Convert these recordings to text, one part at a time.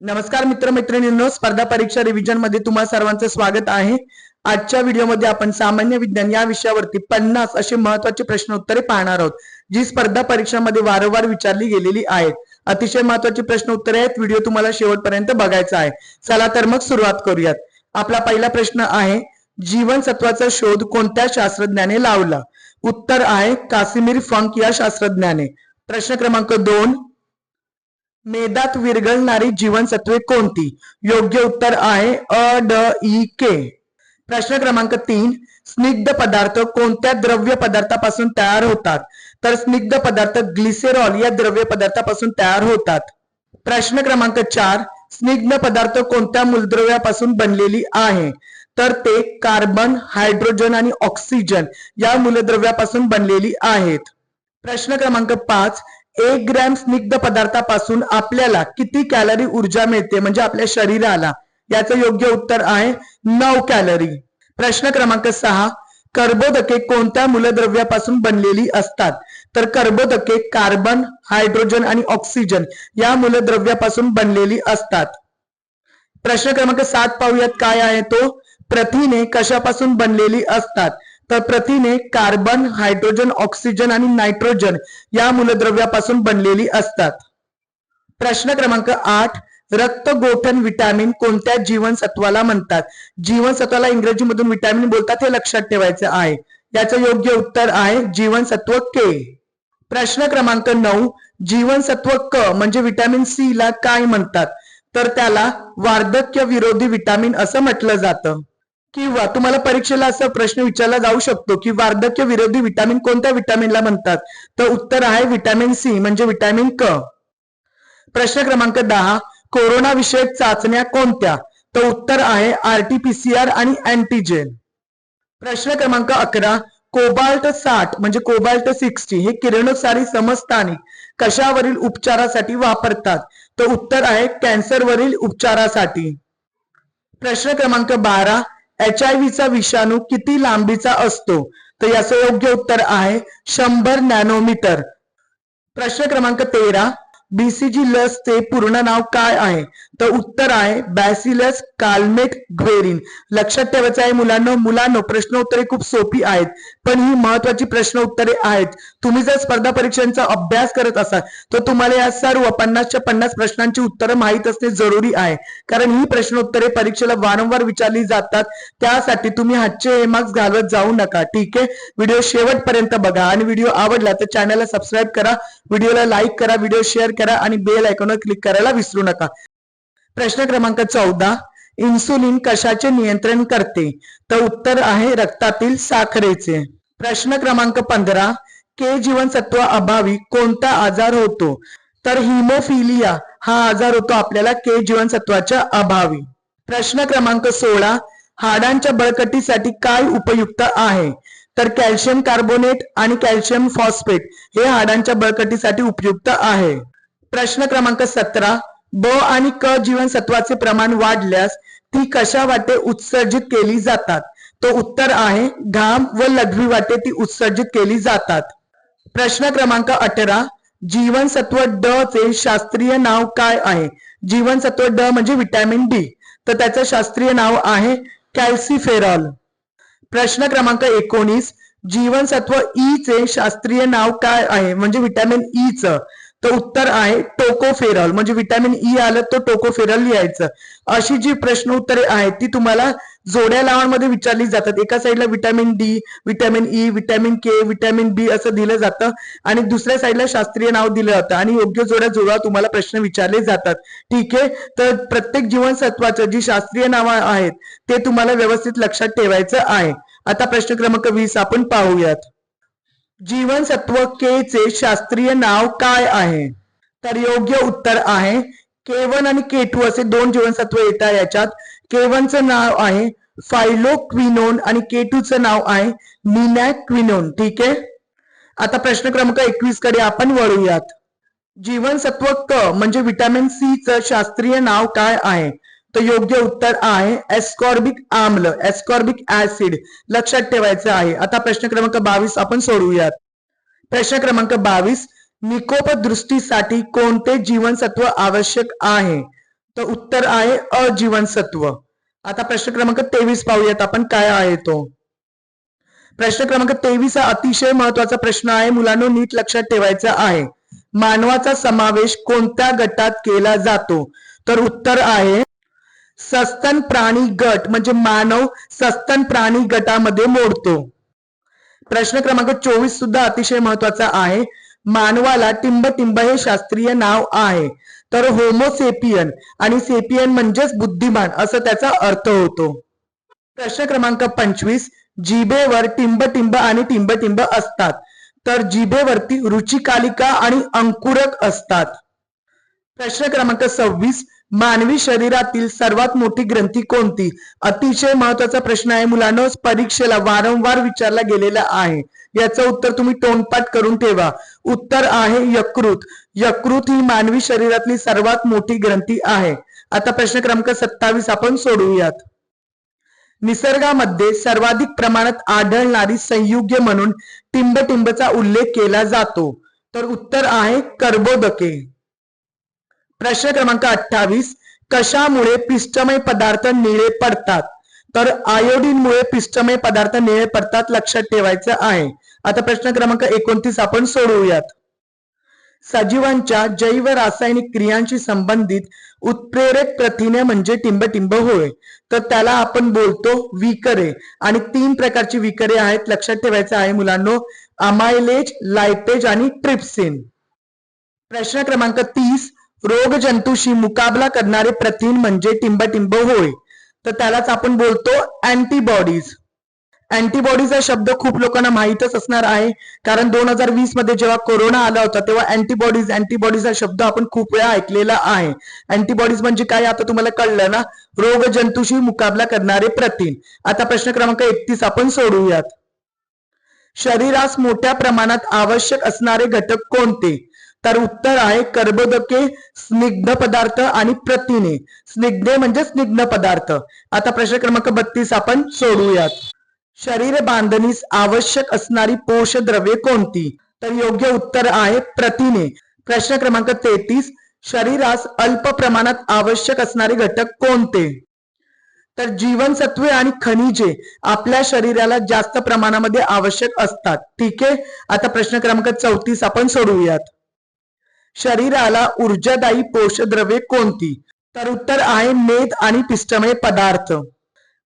नमस्कार मित्रमैत्रिणींनो स्पर्धा परीक्षा रिव्हिजनमध्ये तुम्हा सर्वांचं स्वागत आहे. आजच्या व्हिडिओमध्ये आपण सामान्य विज्ञान या विषयावरती पन्नास असे महत्त्वाचे प्रश्न उत्तरे पाहणार आहोत जी स्पर्धा परीक्षामध्ये वारंवार विचारली गेलेली आहेत. अतिशय महत्वाची प्रश्न उत्तरे आहेत व्हिडिओ तुम्हाला शेवटपर्यंत बघायचा आहे. चला तर मग सुरुवात करूयात. आपला पहिला प्रश्न आहे जीवनसत्वाचा शोध कोणत्या शास्त्रज्ञाने लावला? उत्तर आहे कासिमीर फंक या शास्त्रज्ञाने. प्रश्न क्रमांक दोन मेदात विरघळणारी जीवनसत्वे कोणती? योग्य उत्तर आहे अ ड ई के. प्रश्न क्रमांक तीन. स्निग्ध पदार्थ कोणत्या द्रव्य पदार्थापासून तयार होतात? तर स्निग्ध पदार्थ ग्लिसेरॉल या द्रव्य पदार्थापासून तयार होतात. प्रश्न क्रमांक चार. स्निग्ध पदार्थ कोणत्या मूलद्रव्यापासून बनलेली आहे? तर ते कार्बन हायड्रोजन आणि ऑक्सिजन या मूलद्रव्यापासून बनलेली आहेत. प्रश्न क्रमांक पाच. एक ग्रॅम स्निग्ध पदार्थापासून आपल्याला किती कॅलरी ऊर्जा मिळते म्हणजे आपल्या शरीराला? याचं योग्य उत्तर आहे नऊ कॅलरी. प्रश्न क्रमांक सहा कर्बोदके कोणत्या मूलद्रव्यापासून बनलेली असतात? तर कर्बोदके कार्बन हायड्रोजन आणि ऑक्सिजन या मूलद्रव्यापासून बनलेली असतात. प्रश्न क्रमांक सात पाहूयात काय आहे तो? प्रथिने कशापासून बनलेली असतात? तर प्रथिने कार्बन हायड्रोजन ऑक्सिजन आणि नायट्रोजन या मूलद्रव्यापासून बनलेली असतात. प्रश्न क्रमांक आठ रक्त गोठण विटॅमिन कोणत्या जीवनसत्वाला म्हणतात? जीवनसत्वाला इंग्रजीमधून विटॅमिन बोलतात हे लक्षात ठेवायचं आहे. याचं योग्य उत्तर आहे जीवनसत्व के प्रश्न क्रमांक नऊ जीवनसत्व क म्हणजे विटॅमिन सी ला काय म्हणतात? तर त्याला वार्धक्य विरोधी विटॅमिन असं म्हटलं जातं. किंवा तुम्हाला परीक्षेला असा प्रश्न विचारला जाऊ शकतो की वार्धक्य विरोधी विटॅमिन कोणत्या विटामिनला म्हणतात? तर उत्तर आहे विटॅमिन सी म्हणजे विटॅमिन क प्रश्न क्रमांक दहा कोरोना विषयक चाचण्या कोणत्या? तर उत्तर आहे आरटीपीसीआर आणि अँटीजेन प्रश्न क्रमांक अकरा कोबाल्ट साठ म्हणजे कोबाल्ट सिक्स्टी हे किरणोत्सारी समस्थानिक कशावरील उपचारासाठी वापरतात? तर उत्तर आहे कॅन्सरवरील उपचारासाठी. प्रश्न क्रमांक बारा एच आय व्हीचा विषाणू किती लांबीचा असतो? तर याचं योग्य उत्तर आहे शंभर नॅनोमीटर. प्रश्न क्रमांक तेरा. बीसीजी लसचे पूर्ण नाव काय आहे? तर उत्तर आहे बॅसिलस कालमेट ग्वेरिन. लक्षात ठेवायचं आहे मुलांना मुलांनो प्रश्न उत्तरे खूप सोपी आहेत पण ही महत्वाची प्रश्न उत्तरे आहेत. तुम्ही जर स्पर्धा परीक्षांचा अभ्यास करत असाल तर तुम्हाला या सर्व पन्नासच्या पन्नास प्रश्नांची उत्तरं माहीत असणे जरुरी आहे. कारण ही प्रश्न उत्तरे परीक्षेला वारंवार विचारली जातात त्यासाठी तुम्ही हातचे मार्क्स घालत जाऊ नका. ठीक आहे? व्हिडिओ शेवटपर्यंत बघा. आणि व्हिडिओ आवडला तर चॅनलला सबस्क्राईब करा. व्हिडिओला लाईक करा. व्हिडिओ शेअर करा आणि बेल आयकॉनवर क्लिक करायला विसरू नका. प्रश्न क्रमांक चौदा इन्सुलिन कशाचे नियंत्रण करते? तर उत्तर आहे रक्तातील साखरेचे. प्रश्न क्रमांक पंधरा के जीवनसत्व अभावी कोणता आजार होतो? तर हिमोफिलिया हा आजार होतो आपल्याला के जीवनसत्वाच्या अभावी. प्रश्न क्रमांक सोळा हाडांच्या बळकटीसाठी काय उपयुक्त आहे? तर कॅल्शियम कार्बोनेट आणि कॅल्शियम फॉस्फेट हे हाडांच्या बळकटीसाठी उपयुक्त आहे. प्रश्न क्रमांक सतरा ब आणि क जीवनसत्वाचे प्रमाण वाढल्यास ती कशा वाटे उत्सर्जित केली जातात? तो उत्तर आहे घाम व लघवी वाटे ती उत्सर्जित केली जातात. प्रश्न क्रमांक अठरा जीवनसत्व ड चे शास्त्रीय नाव काय आहे? जीवनसत्व ड म्हणजे विटॅमिन डी. तर त्याचं शास्त्रीय नाव आहे कॅल्सिफेरॉल. प्रश्न क्रमांक एकोणीस जीवनसत्व ई चे शास्त्रीय नाव काय आहे? म्हणजे विटॅमिन ई च तर उत्तर आहे टोकोफेरॉल. म्हणजे विटॅमिन ई e आलं तर टोकोफेरॉल लिहायचं. अशी जी प्रश्न उत्तरे आहेत ती तुम्हाला जोड्या लावांमध्ये विचारली जातात. एका साईडला vitamin D vitamin E vitamin K vitamin B असं दिलं जातं आणि दुसऱ्या साईडला शास्त्रीय नाव दिलं जातं आणि योग्य जोड्या जोडा तुम्हाला प्रश्न विचारले जातात. ठीक आहे? तर प्रत्येक जीवनसत्वाचं जी शास्त्रीय नावं आहेत ते तुम्हाला व्यवस्थित लक्षात ठेवायचं आहे. आता प्रश्न क्रमांक वीस आपण पाहूयात. जीवनसत्व के चे शास्त्रीय नाव काय आहे? तर योग्य उत्तर आहे केवन आणि के टू असे दोन जीवनसत्व येतात याच्यात. केवनचं नाव आहे फायलोक्विनोन आणि के नाव आहे निनॅक्विनोन. ठीक आहे? आता प्रश्न क्रमांक एकवीसकडे आपण वळूयात. जीवनसत्व क म्हणजे व्हिटॅमिन सी च शास्त्रीय नाव काय आहे? तर योग्य उत्तर आहे एस्कॉर्बिक आम्ल एस्कॉर्बिक ऍसिड लक्षात ठेवायचं आहे. आता प्रश्न क्रमांक बावीस आपण सोडवूयात. प्रश्न क्रमांक बावीस निकोप दृष्टीसाठी कोणते जीवनसत्व आवश्यक आहे? तर उत्तर आहे अजीवनसत्व. आता प्रश्न क्रमांक तेवीस पाहूयात आपण काय आहे तो. प्रश्न क्रमांक तेवीस हा अतिशय महत्त्वाचा प्रश्न आहे. मुलांनो नीट लक्षात ठेवायचा आहे. मानवाचा समावेश कोणत्या गटात केला जातो? तर उत्तर आहे सस्तन प्राणी गट म्हणजे मानव सस्तन प्राणी गटामध्ये मोडतो. प्रश्न क्रमांक चोवीस सुद्धा अतिशय महत्त्वाचा आहे. मानवाला टिंबटिंब हे शास्त्रीय नाव आहे. तर होमोसेपियन आणि सेपियन म्हणजेच बुद्धिमान असं त्याचा अर्थ होतो. प्रश्न क्रमांक पंचवीस जिभेवर टिंबटिंब आणि टिंबटिंब असतात. तर जिभेवरती रुचिकालिका आणि अंकुरक असतात. प्रश्न क्रमांक सव्वीस मानवी शरीरातील सर्वात मोठी ग्रंथी कोणती? अतिशय महत्त्वाचा प्रश्न आहे. मुलांनो परीक्षेला वारंवार विचारला गेलेला आहे. याचं उत्तर तुम्ही तोंडपाठ करून ठेवा. उत्तर आहे यकृत. यकृत ही मानवी शरीरातली सर्वात मोठी ग्रंथी आहे. आता प्रश्न क्रमांक सत्तावीस आपण सोडवूयात. निसर्गामध्ये सर्वाधिक प्रमाणात आढळणारी संयुग्य म्हणून टिंबटिंबचा उल्लेख केला जातो. तर उत्तर आहे कर्बोदके. प्रश्न क्रमांक अठ्ठावीस कशामुळे पिष्टमय पदार्थ निळे पडतात? तर आयोडीनमुळे पिष्टमय पदार्थ निळे पडतात लक्षात ठेवायचं आहे. आता प्रश्न क्रमांक एकोणतीस आपण सोडवूयात. सजीवांच्या जैव रासायनिक क्रियांशी संबंधित उत्प्रेरक प्रथिने म्हणजे टिंबटिंब होय. तर त्याला आपण बोलतो विकरे. आणि तीन प्रकारची विकरे आहेत लक्षात ठेवायचं आहे मुलांनो. अमायलेज लायटेज आणि ट्रिप्सिन प्रश्न क्रमांक तीस रोगजंतूशी मुकाबला करणारे प्रथिन म्हणजे टिंबटिंब होय. तर त्यालाच आपण बोलतो अँटीबॉडीज अँटीबॉडीज हा शब्द खूप लोकांना माहीतच असणार आहे. कारण दोन हजार वीसमध्ये जेव्हा कोरोना आला होता तेव्हा अँटीबॉडीज अँटीबॉडीज हा शब्द आपण खूप वेळा ऐकलेला आहे. अँटीबॉडीज म्हणजे काय आता तुम्हाला कळलं ना? रोगजंतूशी मुकाबला करणारे प्रथिन. आता प्रश्न क्रमांक एकतीस आपण सोडवूयात शरीरास मोठ्या प्रमाणात आवश्यक असणारे घटक कोणते? तर उत्तर आहे कर्बोदके स्निग्ध पदार्थ आणि प्रथिने. स्निग्धे म्हणजे स्निग्ध पदार्थ. आता प्रश्न क्रमांक बत्तीस आपण सोडूयात. शरीर बांधणीस आवश्यक असणारी पोषद्रव्ये कोणती? तर योग्य उत्तर आहे प्रथिने. प्रश्न क्रमांक तेहतीस शरीरास अल्प प्रमाणात आवश्यक असणारे घटक कोणते? तर जीवनसत्वे आणि खनिजे आपल्या शरीराला जास्त प्रमाणामध्ये आवश्यक असतात. ठीक आहे? आता प्रश्न क्रमांक चौतीस आपण सोडवूयात शरीराला ऊर्जादायी पोषद्रव्ये कोणती? तर उत्तर आहे मेद आणि पिष्टमय पदार्थ.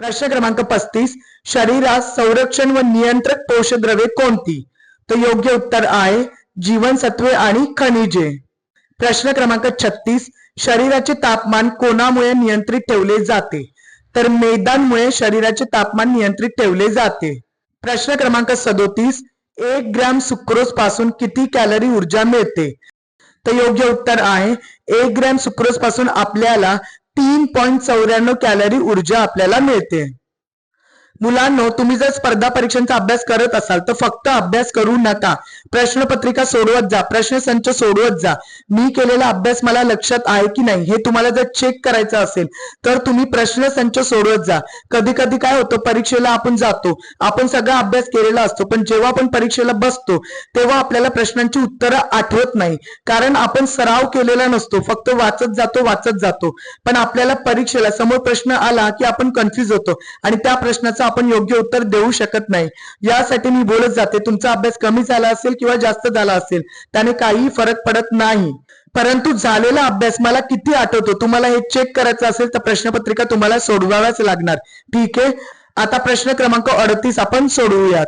प्रश्न क्रमांक पस्तीस शरीरास संरक्षण व नियंत्रक पोषद्रव्ये कोणती? तर योग्य उत्तर आहे जीवनसत्वे आणि खनिजे. प्रश्न क्रमांक छत्तीस शरीराचे तापमान कोणामुळे नियंत्रित ठेवले जाते? तर मैदानमुळे शरीराचे तापमान नियंत्रित ठेवले जाते. प्रश्न क्रमांक सदोतीस एक ग्रॅम सुक्रोजपासून किती कॅलरी ऊर्जा मिळते? तर योग्य उत्तर आहे. एक ग्रॅम सुक्रोजपासून आपल्याला तीन पॉईंट चौऱ्याण्णव कॅलरी ऊर्जा आपल्याला मिळते. मुलांनो तुम्ही जर स्पर्धा परीक्षांचा अभ्यास करत असाल तर फक्त अभ्यास करू नका. प्रश्नपत्रिका सोडवत जा प्रश्नसंच सोडवत जा. मी केलेला अभ्यास मला लक्षात आहे की नाही हे तुम्हाला जर चेक करायचं असेल तर तुम्ही प्रश्नसंच सोडवत जा. कधी कधी काय होतं परीक्षेला आपण जातो आपण सगळा अभ्यास केलेला असतो पण जेव्हा आपण परीक्षेला बसतो तेव्हा आपल्याला प्रश्नांची उत्तरं आठवत नाही. कारण आपण सराव केलेला नसतो फक्त वाचत जातो वाचत जातो. पण आपल्याला परीक्षेला समोर प्रश्न आला की आपण कन्फ्युज होतो. आणि त्या प्रश्नाचा आपण योग्य उत्तर देऊ शकत नाही. यासाठी मी बोलत जाते तुमचा अभ्यास कमी झाला असेल किंवा जास्त झाला असेल त्याने काही फरक पडत नाही. परंतु झालेला अभ्यास मला किती आठवतो? तुम्हाला हे चेक करायचं असेल तर प्रश्नपत्रिका तुम्हाला सोडवाव्याच लागणार. ठीक आहे? आता प्रश्न क्रमांक अडतीस आपण सोडवूयात.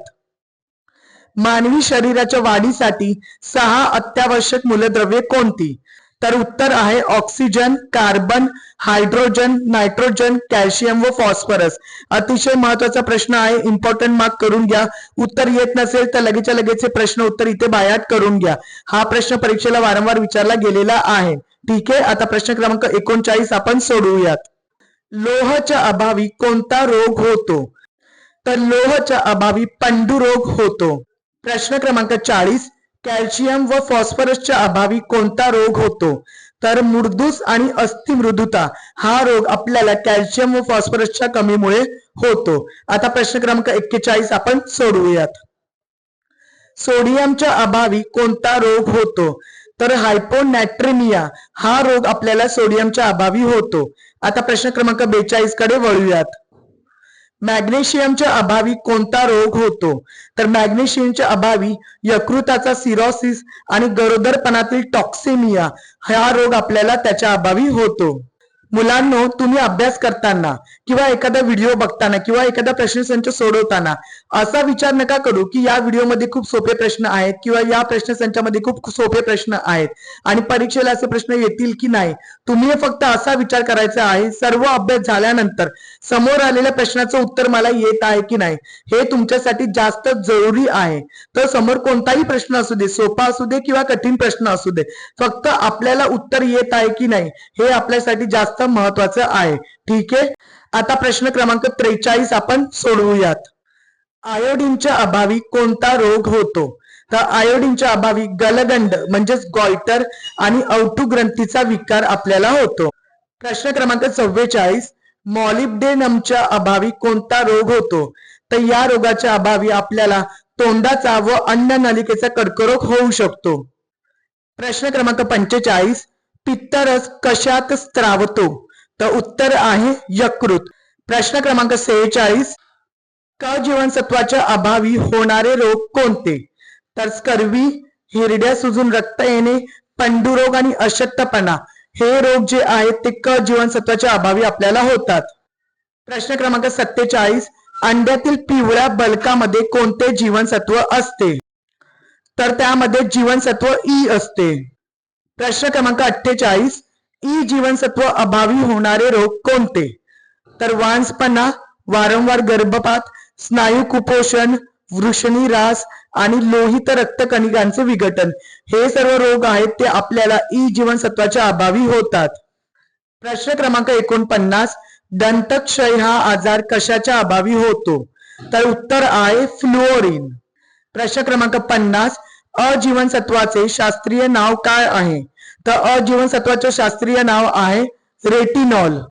मानवी शरीराच्या वाढीसाठी सहा अत्यावश्यक मूलद्रव्ये कोणती? तर उत्तर आहे oxygen carbon hydrogen nitrogen calcium व फॉस्फरस अतिशय महत्त्वाचा प्रश्न आहे इम्पॉर्टंट मार्क करून घ्या. उत्तर येत नसेल तर लगेच लगेच हे प्रश्न उत्तर इथे बायाट करून घ्या. हा प्रश्न परीक्षेला वारंवार विचारला गेलेला आहे. ठीक आहे आता प्रश्न क्रमांक एकोणचाळीस आपण सोडवूयात. लोहच्या अभावी कोणता रोग होतो? तर लोहच्या अभावी पंडुरोग होतो. प्रश्न क्रमांक चाळीस कॅल्शियम व फॉस्फरसच्या अभावी कोणता रोग होतो? तर मुर्दूस आणि अस्थिमृदुता हा रोग आपल्याला कॅल्शियम व फॉस्फरसच्या कमीमुळे होतो. आता प्रश्न क्रमांक एक्केचाळीस आपण सोडवूयात. सोडियमच्या अभावी कोणता रोग होतो? तर हायपोनॅट्रेमिया हा रोग आपल्याला सोडियमच्या अभावी होतो. आता प्रश्न क्रमांक बेचाळीसकडे वळूयात. मॅग्नेशियमच्या अभावी कोणता रोग होतो? तर मॅग्नेशियमच्या अभावी यकृताचा सिरोसिस आणि गरोदरपणातील टॉक्सिमिया हा रोग आपल्याला त्याच्या अभावी होतो. मुलांनो तुम्ही अभ्यास करताना किंवा एखादा व्हिडिओ बघताना किंवा एखादा प्रश्नसंच सोडवताना असा विचार नका करू की या व्हिडिओमध्ये खूप सोपे प्रश्न आहेत किंवा या प्रश्न संचामध्ये खूप सोपे प्रश्न आहेत आणि परीक्षेला असे प्रश्न येतील की नाही. तुम्ही फक्त असा विचार करायचा आहे सर्व अभ्यास झाल्यानंतर समोर आलेल्या प्रश्नाचं उत्तर मला येत आहे की नाही हे तुमच्यासाठी जास्त जरुरी आहे. तर समोर कोणताही प्रश्न असू दे सोपा असू दे किंवा कठीण प्रश्न असू दे फक्त आपल्याला उत्तर येत आहे की नाही हे आपल्यासाठी जास्त महत्वाचं आहे. ठीक आहे? आता प्रश्न क्रमांक त्रेचाळीस आपण सोडवूयात. आयोडीनच्या अभावी कोणता रोग होतो? तर आयोडीनच्या अभावी गलगंड म्हणजेच गॉल्टर आणि अवटू ग्रंथीचा विकार आपल्याला होतो. प्रश्न क्रमांक चव्वेचाळीस मॉलिब्डेनमच्या अभावी कोणता रोग होतो? तर या रोगाच्या अभावी आपल्याला तोंडाचा व अन्न नलिकेचा कर्करोग होऊ शकतो. प्रश्न क्रमांक पंचेचाळीस पित्तरस कशात स्त्रावतो? तर उत्तर आहे यकृत. प्रश्न क्रमांक सेहेचाळीस क जीवनसत्वाच्या अभावी होणारे रोग कोणते? तर स्कर्वी हिरड्या सुजून रक्त येणे पंडुरोग आणि अशक्तपणा हे रोग जे आहेत ते क जीवनसत्वाच्या अभावी आपल्याला होतात. प्रश्न क्रमांक सत्तेचाळीस अंड्यातील पिवळ्या बलकामध्ये कोणते जीवनसत्व असते? तर त्यामध्ये जीवनसत्व ई असते. प्रश्न क्रमांक अठ्ठेचाळीस ई जीवनसत्व अभावी होणारे रोग कोणते? तर वांसपणा वारंवार गर्भपात स्नायू कुपोषण वृषणी रास आणि लोहित रक्तकणिकांचे विघटन. हे सर्व रोग आहेत ते आपल्याला ई जीवनसत्वाच्या अभावी होतात. प्रश्न क्रमांक एकोणपन्नास दंतक्षय हा आजार कशाच्या अभावी होतो? तर उत्तर आहे फ्लुओरिन. प्रश्न क्रमांक पन्नास अजीवनसत्वाचे शास्त्रीय नाव काय आहे? तर अजीवनसत्वाचे शास्त्रीय नाव आहे रेटिनॉल.